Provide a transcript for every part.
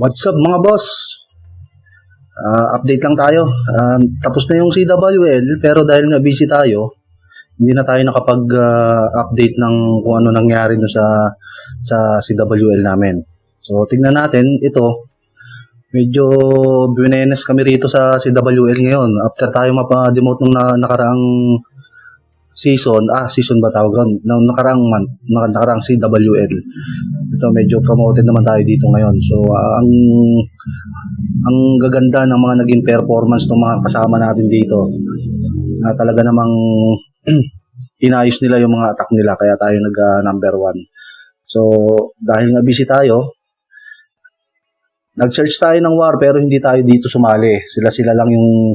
What's up mga boss? Ah, update lang tayo. Um, tapos na yung CWL pero dahil nga busy tayo, hindi na tayo nakapag-update ng kung ano nangyari no sa sa CWL namin. So tingnan natin ito. Medyo binenes kami rito sa CWL ngayon. After tayo mapa-demote nung na, nakaraang season, ah season ba tawag ron? Nung nakaraang month, nak- nakaraang CWL. Ito medyo promoted naman tayo dito ngayon. So ah, ang ang gaganda ng mga naging performance ng mga kasama natin dito. Na talaga namang inayos nila yung mga attack nila kaya tayo nag ah, number one. So dahil nga busy tayo, nag-search tayo ng war pero hindi tayo dito sumali. Sila-sila lang yung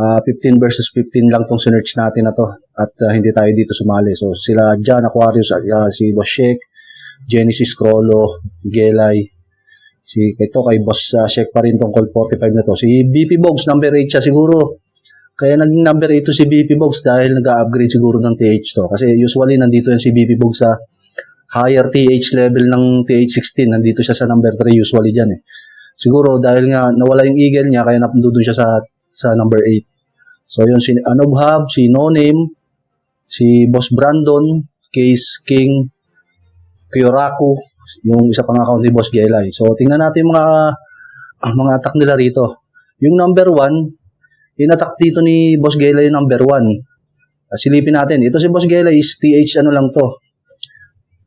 ah, 15 versus 15 lang tong sinearch natin na to at ah, hindi tayo dito sumali. So sila John Aquarius, ah, si Boss Genesis Crollo, Gelay, si ito kay Boss uh, Sheik pa rin tong call 45 na to. Si BP Bogs, number 8 siya siguro. Kaya naging number 8 to si BP Bogs dahil nag-upgrade siguro ng TH to. Kasi usually nandito yan si BP Bogs sa higher TH level ng TH16. Nandito siya sa number 3 usually dyan eh. Siguro dahil nga nawala yung eagle niya kaya napundudo siya sa sa number 8. So yun si Anobhab, si No Name, si Boss Brandon, Case King, Kyoraku, yung isa pang account ni Boss Gelay. So tingnan natin mga ang mga attack nila rito. Yung number 1, in-attack dito ni Boss Gelay yung number 1. Silipin natin. Ito si Boss Gelay is TH ano lang to.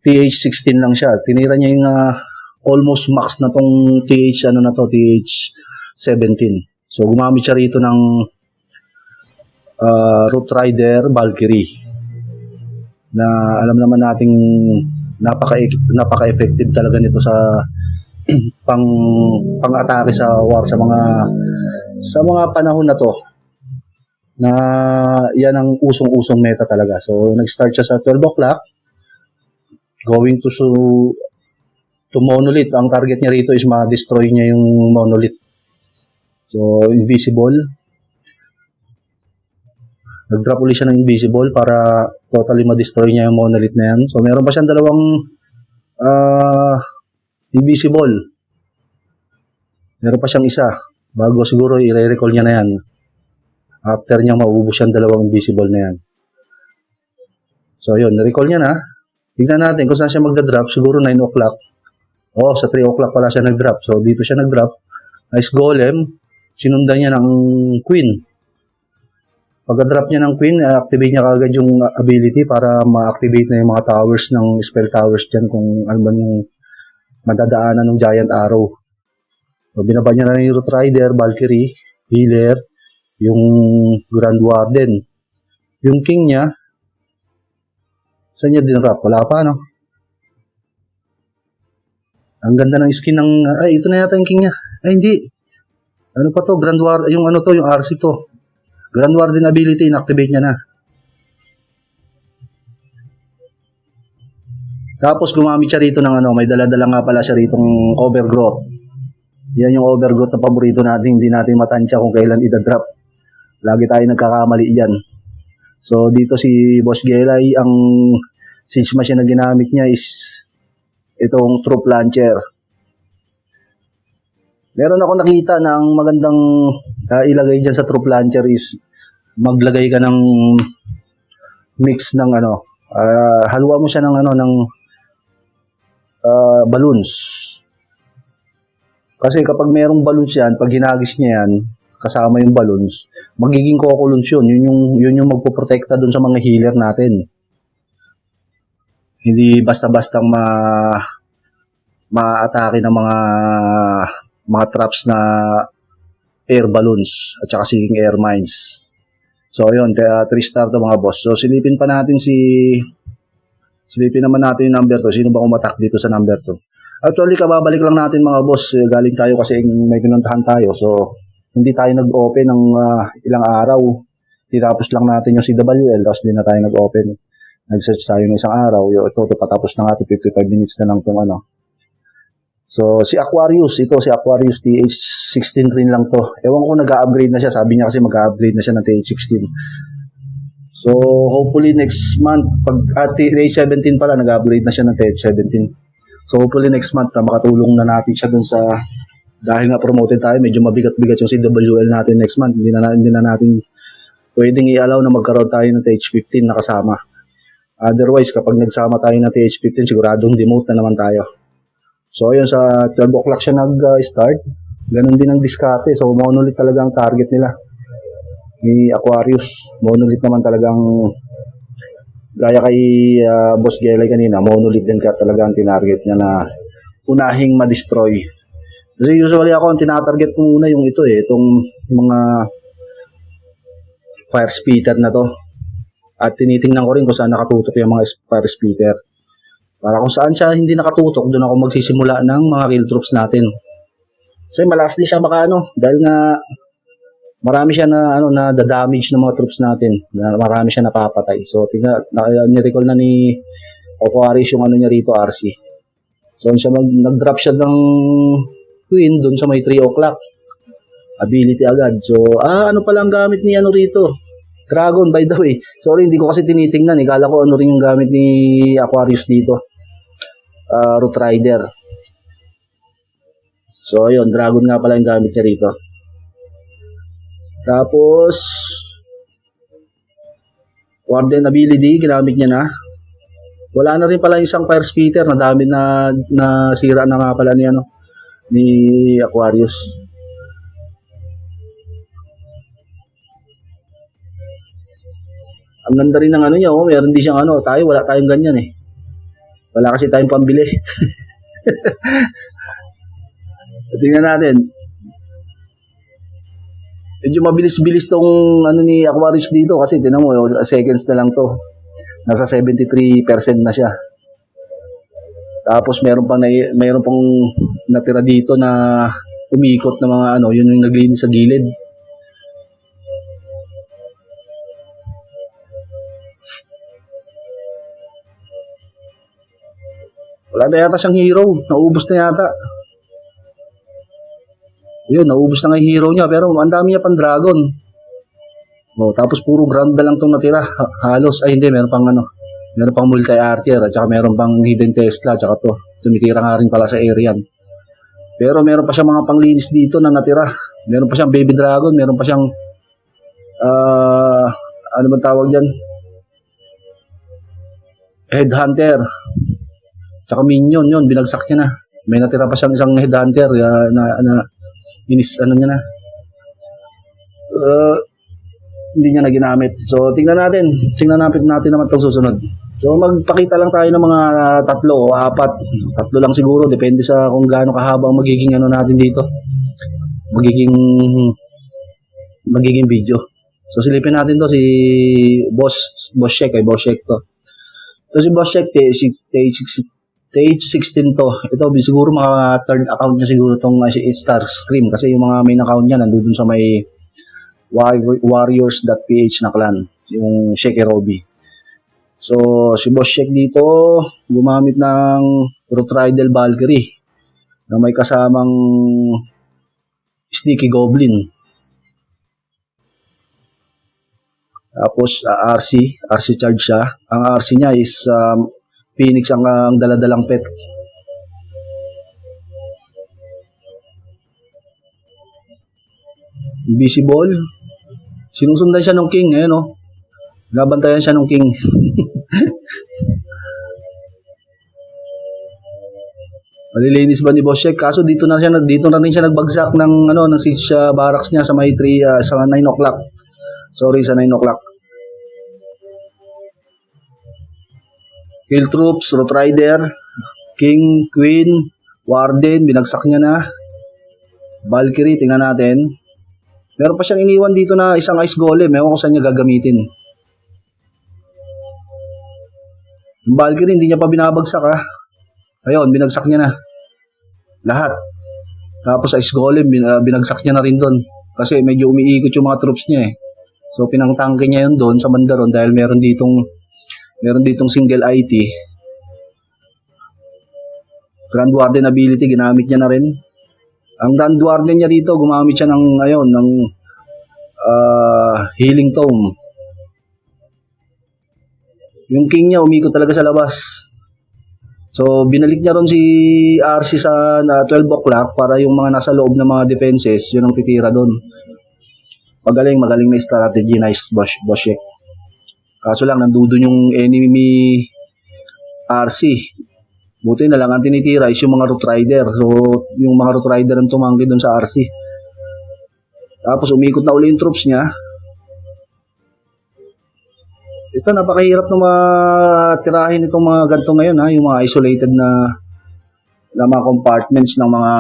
TH16 lang siya. Tinira niya yung ah, almost max na tong TH ano na to, TH17. So gumamit siya rito ng uh, Root Rider Valkyrie na alam naman nating napaka napaka-effective talaga nito sa pang pang-atake sa war sa mga sa mga panahon na to na yan ang usong-usong meta talaga. So nag-start siya sa 12 o'clock going to so to monolith. Ang target niya rito is ma-destroy niya yung monolith. So invisible. Nag-drop ulit siya ng invisible para totally ma-destroy niya yung monolith na yan. So meron pa siyang dalawang ah invisible. Meron pa siyang isa. Bago siguro i-recall niya na yan. After niya maubos yung dalawang invisible na yan. So yun, na-recall niya na. Tignan natin kung saan siya magda-drop. Siguro 9 o'clock. Oh, sa 3 o'clock pala siya nag-drop. So dito siya nag-drop. Nice golem. Sinundan niya ng queen. Pagka-drop niya ng queen, activate niya kagad yung ability para ma-activate na yung mga towers ng spell towers dyan kung ano ba yung madadaanan ng giant arrow. So, binaba niya na yung Root Rider, Valkyrie, Healer, yung Grand Warden. Yung king niya, saan niya din wrap? Wala pa, no? Ang ganda ng skin ng, ay, ito na yata yung king niya. Ay, hindi. Ano pa to? Grand War, yung ano to, yung RC to. Grand Warden ability, inactivate niya na. Tapos gumamit siya rito ng ano, may dala-dala nga pala siya ritong overgrowth. Yan yung overgrowth na paborito natin, hindi natin matansya kung kailan ida-drop. Lagi tayo nagkakamali dyan. So dito si Boss Gelay, ang siege machine na ginamit niya is itong troop launcher. Meron ako nakita na ang magandang ah, ilagay dyan sa troop launcher is maglagay ka ng mix ng ano, ah, haluan mo siya ng ano ng ah, balloons. Kasi kapag merong balloons yan, pag hinagis niya yan, kasama yung balloons, magiging kokulons yun. Yun yung, yun yung magpoprotekta dun sa mga healer natin. Hindi basta-basta ma ma-atake ng mga mga traps na air balloons at saka seeking air mines. So, yun, 3 star to mga boss. So, silipin pa natin si silipin naman natin yung number to. Sino ba umatak dito sa number to? Actually, kababalik lang natin mga boss. Galing tayo kasi may pinuntahan tayo. So, hindi tayo nag-open ng ah, ilang araw. Tinapos lang natin yung CWL, tapos hindi na tayo nag-open. Nag-search tayo ng isang araw. Yo, ito, ito, patapos na nga ito, 55 minutes na lang itong ano. So, si Aquarius, ito si Aquarius TH16 rin lang to. Ewan ko nag-upgrade na siya. Sabi niya kasi mag-upgrade na siya ng TH16. So, hopefully next month, pag at TH17 pala, nag-upgrade na siya ng TH17. So, hopefully next month, na makatulong na natin siya dun sa dahil nga promoted tayo, medyo mabigat-bigat yung CWL natin next month. Hindi na- hindi na natin pwedeng i-allow na magkaroon tayo ng TH15 na kasama. Otherwise, kapag nagsama tayo ng TH15, siguradong demote na naman tayo. So, ayun, sa 12 o'clock siya nag-start. Ganun din ang diskarte. So, monolith talaga ang target nila. Ni Aquarius. Monolith naman talagang gaya kay ah, Boss Gelay kanina, monolith din ka talaga ang tinarget niya na unahing ma-destroy. Kasi usually ako ang tinatarget ko muna yung ito eh, itong mga fire splitter na to. At tinitingnan ko rin kung saan nakatutok yung mga fire splitter. Para kung saan siya hindi nakatutok, doon ako magsisimula ng mga kill troops natin. Kasi malakas din siya makaano, dahil nga marami siya na ano na damage ng mga troops natin. Na marami siya napapatay. So tingnan na, ni-recall na ni Aquarius yung ano niya rito RC. So siya mag, nag-drop siya ng Queen doon sa may 3 o'clock. Ability agad. So, ah, ano pala ang gamit ni ano rito? Dragon, by the way. Sorry, hindi ko kasi tinitingnan. Eh. Kala ko ano rin yung gamit ni Aquarius dito. Ah, Root Rider. So, ayun. Dragon nga pala yung gamit niya rito. Tapos, Warden ability, ginamit niya na. Wala na rin pala isang fire splitter na dami na, na sira na nga pala ni ano ni Aquarius. Ang ganda rin ng ano niya, oh. meron din siyang ano, tayo wala tayong ganyan eh. Wala kasi tayong pambili. Tingnan natin. Medyo mabilis-bilis tong ano ni Aquarius dito kasi tinan mo, oh, seconds na lang to. Nasa 73% na siya. Tapos meron pang nai- meron pang natira dito na umikot na mga ano, yun yung naglinis sa gilid. Wala na yata siyang hero. Naubos na yata. Yun, naubos na nga yung hero niya. Pero ang dami niya pang dragon. Oh, tapos puro ground lang itong natira. Ha- halos, ay hindi, meron pang ano. Meron pang multi-artier at saka meron pang hidden Tesla at saka to. Tumitira nga rin pala sa Arian. Pero meron pa siyang mga panglinis dito na natira. Meron pa siyang baby dragon, meron pa siyang ah ano ba tawag diyan? Headhunter. Tsaka minion yun, binagsak niya na. May natira pa siyang isang headhunter ah, na, na inis ano niya na. Uh, hindi niya na ginamit. So, tingnan natin. Tingnan natin natin naman itong susunod. So, magpakita lang tayo ng mga tatlo o apat. Tatlo lang siguro. Depende sa kung gaano kahaba ang magiging ano natin dito. Magiging magiging video. So, silipin natin to si Boss Boss Shek. Ay, Boss Shek to. So, si Boss Shek, stage 16 to. Ito, siguro mga third account niya siguro tong uh, Star Scream. Kasi yung mga main account niya, nandun sa may War- warriors.ph na clan, yung Sheke Roby. So, si Boss Shek dito, gumamit ng Root Valkyrie na may kasamang Sneaky Goblin. Tapos, ah, RC, RC charge siya. Ang RC niya is um, Phoenix ang, ang daladalang pet. Invisible, Sinusundan siya ng king, ayun oh. Nabantayan siya ng king. Malilinis ba ni Boss Shek? Kaso dito na siya dito na rin siya nagbagsak ng ano ng siege uh, barracks niya sa may 3 ah, sa 9 o'clock. Sorry sa 9 o'clock. Kill troops, Root Rider, King, Queen, Warden, binagsak niya na. Valkyrie, tingnan natin. Meron pa siyang iniwan dito na isang ice golem. Ewan ko saan niya gagamitin. Yung Valkyrie, hindi niya pa binabagsak ha. Ayun, binagsak niya na. Lahat. Tapos ice golem, ah, binagsak niya na rin doon. Kasi medyo umiikot yung mga troops niya eh. So pinangtangke niya yun doon sa bandaron dahil meron ditong meron ditong single IT. Grand Warden ability ginamit niya na rin. Ang Grand Warden niya dito, gumamit siya ng, ayun, ng ah, healing tome. Yung king niya, umikot talaga sa labas. So, binalik niya ron si RC sa na 12 o'clock para yung mga nasa loob ng mga defenses, yun ang titira doon. Magaling, magaling na strategy. Nice, Bosh, Boshek. Kaso lang, nandudun yung enemy RC. Buti na lang, ang tinitira is yung mga root rider. So, yung mga root rider ang tumanggi doon sa RC. Tapos, umikot na uli yung troops niya. Ito, napakahirap na matirahin itong mga ganito ngayon, ha? yung mga isolated na na mga compartments ng mga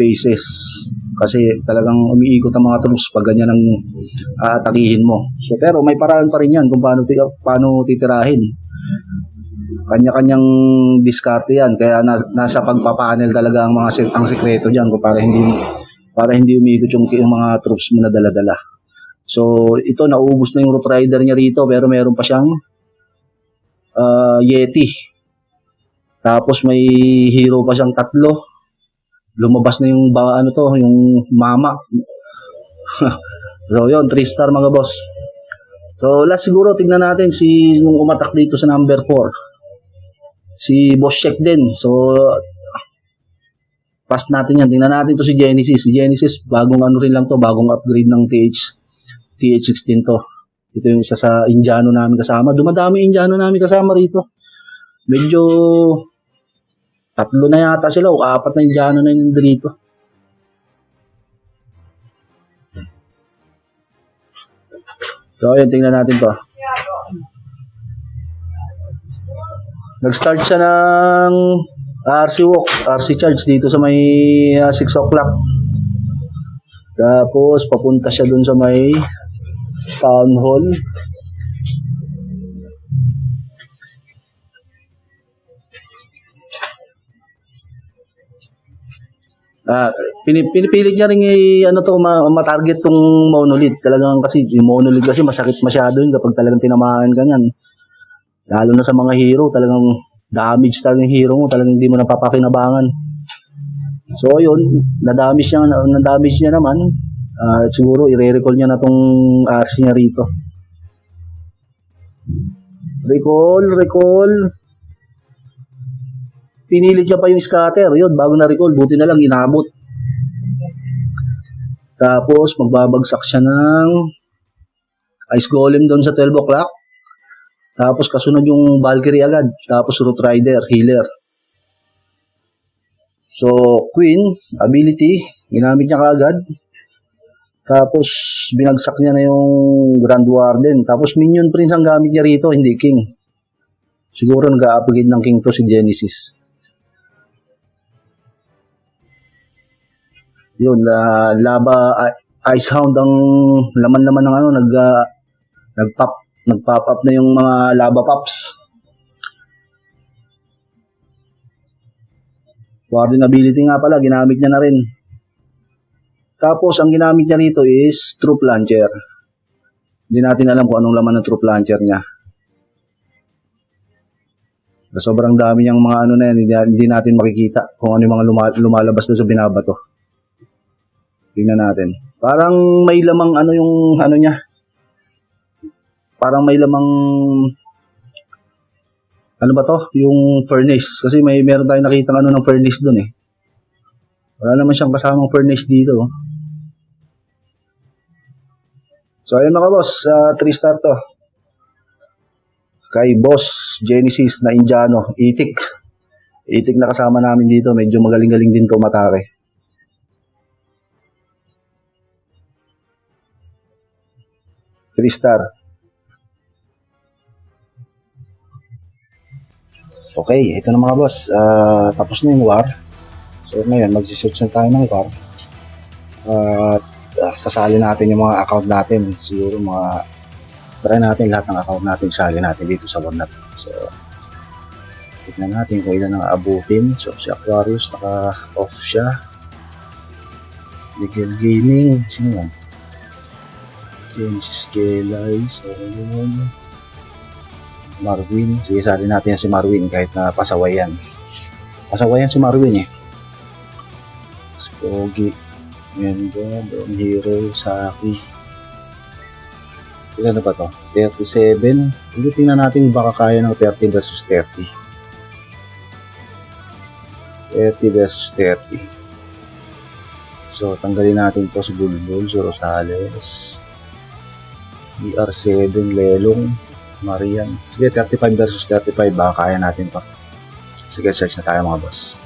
bases. Kasi talagang umiikot ang mga troops pag ganyan ang aatakihin mo. So, pero may paraan pa rin yan kung paano, paano titirahin. Kanya-kanyang diskarte yan. Kaya na, nasa pagpapanel talaga ang mga ang sekreto diyan kung para hindi para hindi umiikot yung, yung mga troops mo na dala-dala. So, ito naubos na yung root rider niya rito pero meron pa siyang ah, Yeti. Tapos may hero pa siyang tatlo. Lumabas na yung ba, ano to, yung mama. so, yun, 3 star mga boss. So, last siguro, tignan natin si nung umatak dito sa number 4. Si Boss Check din. So, pass natin yan. Tingnan natin to si Genesis. Si Genesis, bagong ano rin lang to, bagong upgrade ng TH, TH16 to. Ito yung isa sa Indiano namin kasama. Dumadami Indiano namin kasama rito. Medyo tatlo na yata sila o apat na Indiano na yun dito. So, ayun, tingnan natin to. Nag-start siya ng RC walk, RC charge dito sa may ah, 6 o'clock. Tapos, papunta siya dun sa may town hall. Ah, pinip- pinipilit niya rin i- ano to ma- ma-target tong monolith. Talagang kasi yung monolith kasi masakit masyado yun kapag talagang tinamaan ka niyan. Lalo na sa mga hero, talagang damage talaga yung hero mo, talagang hindi mo napapakinabangan. So yun, na-damage niya, na-damage niya naman. Ah, siguro i-recall niya na tong RC niya rito. Recall, recall. Pinilit niya pa yung scatter. Yun, bago na-recall, buti na lang inabot. Tapos, magbabagsak siya ng Ice Golem doon sa 12 o'clock. Tapos, kasunod yung Valkyrie agad. Tapos, Root Rider, Healer. So, Queen, ability, ginamit niya kaagad. Tapos, binagsak niya na yung Grand Warden. Tapos, Minion Prince ang gamit niya rito, hindi King. Siguro nag-upgrade ng King to si Genesis. Yun, na laba, i- Ice Hound ang laman-laman ng ano, nag, ah, nag-pop, nag-pop up na yung mga lava pops. Warden ability nga pala, ginamit niya na rin. Tapos, ang ginamit niya rito is troop launcher. Hindi natin alam kung anong laman ng troop launcher niya. Sobrang dami niyang mga ano na yan, hindi, natin makikita kung ano yung mga luma- lumalabas doon sa binabato. Tingnan natin. Parang may lamang ano yung ano niya. Parang may lamang ano ba to? Yung furnace. Kasi may meron tayong nakita ano ng furnace doon eh. Wala naman siyang kasamang furnace dito. oh. So ayun mga boss, 3 star to. Kay Boss Genesis na Indiano, itik. Itik na kasama namin dito, medyo magaling-galing din to matake. Three star. Okay, ito na mga boss. Ah, tapos na yung war. So ngayon, mag-search na tayo ng war. At ah, sasali natin yung mga account natin. Siguro mga try natin lahat ng account natin, sali natin dito sa war. So, tignan natin kung ilan ang aabutin. So, si Aquarius, naka-off siya. Miguel Gaming, sino yan? Genesis Gelay, so yun. Marwin. Sige, sali natin yan si Marwin kahit na pasaway yan. Pasaway yan si Marwin eh. Si Pogi. Mendo, Don Hero, Saki. Ilan na ba to? 37. Hindi tingnan natin baka kaya ng 13 versus 30. 30 versus 30. So, tanggalin natin to si Bulbul, si Rosales. ER7, Lelong, Marian. Sige, 35 versus 35, baka kaya natin to. Sige, search na tayo mga boss.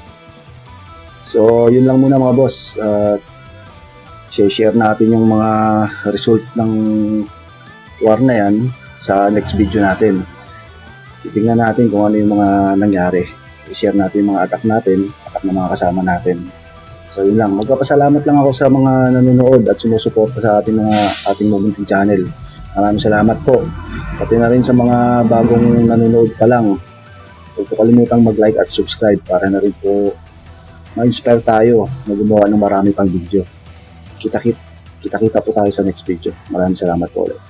So, yun lang muna mga boss. Uh, share natin yung mga result ng war na yan sa next video natin. Titingnan natin kung ano yung mga nangyari. I-share natin yung mga attack natin, attack ng mga kasama natin. So yun lang, magpapasalamat lang ako sa mga nanonood at sumusuporta sa ating mga ating Momenting channel. Maraming salamat po. Pati na rin sa mga bagong nanonood pa lang. Huwag po kalimutang mag-like at subscribe para na rin po ma-inspire tayo na gumawa ng marami pang video. Kita-kita kita-kita po tayo sa next video. Maraming salamat po ulit.